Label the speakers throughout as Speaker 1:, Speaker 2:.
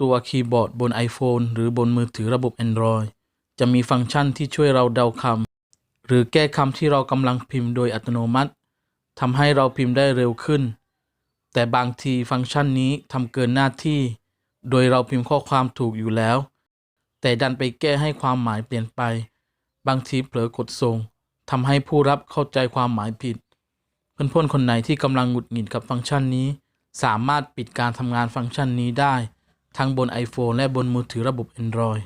Speaker 1: ตัวคีย์บอร์ดบน iPhone หรือบนมือถือระบบ Android จะมีฟังก์ชันที่ช่วยเราเดาคำหรือแก้คำที่เรากำลังพิมพ์โดยอัตโนมัติทำให้เราพิมพ์ได้เร็วขึ้น แต่บางทีฟังก์ชันนี้ทำเกินหน้าที่ โดยเราพิมพ์ข้อความถูกอยู่แล้ว แต่ดันไปแก้ให้ความหมายเปลี่ยนไป บางทีเผลอกดส่งทำให้ผู้รับเข้าใจความหมายผิด เพื่อนๆคนไหนที่กำลังหงุดหงิดกับฟังก์ชันนี้ สามารถปิดการทำงานฟังก์ชันนี้ได้ ทั้งบน iPhone และบนมือถือระบบ Android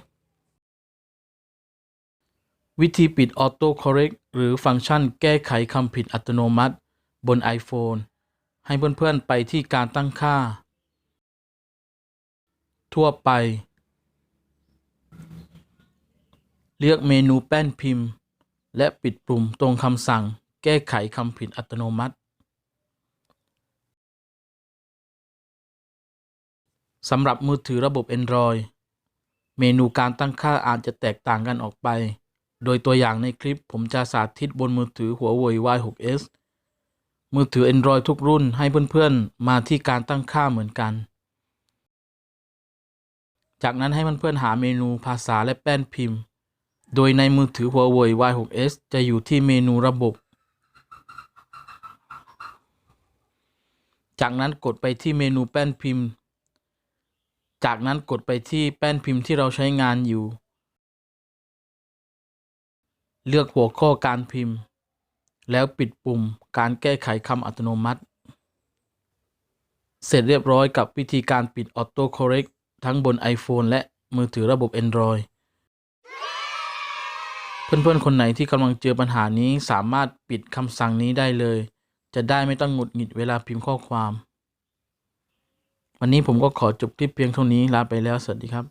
Speaker 1: วิธีปิด Auto Correct หรือฟังก์ชันแก้ไขคำผิดอัตโนมัติ บน iPhone ให้เพื่อนๆไปที่การตั้งค่า ทั่วไป เลือกเมนูแป้นพิมพ์ และปิดปุ่มตรงคำสั่ง แก้ไขคำผิดอัตโนมัติ สำหรับมือถือระบบ Android เมนูการตั้งค่าอาจจะแตกต่างกันออกไป โดยตัวอย่างในคลิปผมจะสาธิตบนมือถือหัวเว่ย Y6s มือถือ Android ทุกรุ่นให้เพื่อนๆ มาที่การตั้งค่าเหมือนกัน จากนั้นให้เพื่อนๆ หาเมนูภาษาและแป้นพิมพ์ โดยในมือถือหัวเว่ย Y6s จะอยู่ที่เมนูระบบ จากนั้นกดไปที่เมนูแป้นพิมพ์ จากนั้นกดไปที่แป้นพิมพ์ที่เราใช้งานอยู่ เลือกหัวข้อการพิมพ์ แล้วปิดปุ่มการแก้ไขคำอัตโนมัติ เสร็จเรียบร้อยกับวิธีการปิด Auto Correct ทั้งบน iPhone และมือถือระบบ Android เพื่อนๆ คนไหนที่กำลังเจอปัญหานี้สามารถปิดคำสั่งนี้ได้เลย จะได้ไม่ต้องหงุดหงิดเวลาพิมพ์ข้อความ วันนี้ผมก็ขอจบคลิปเพียงเท่านี้ลาไปแล้วสวัสดีครับ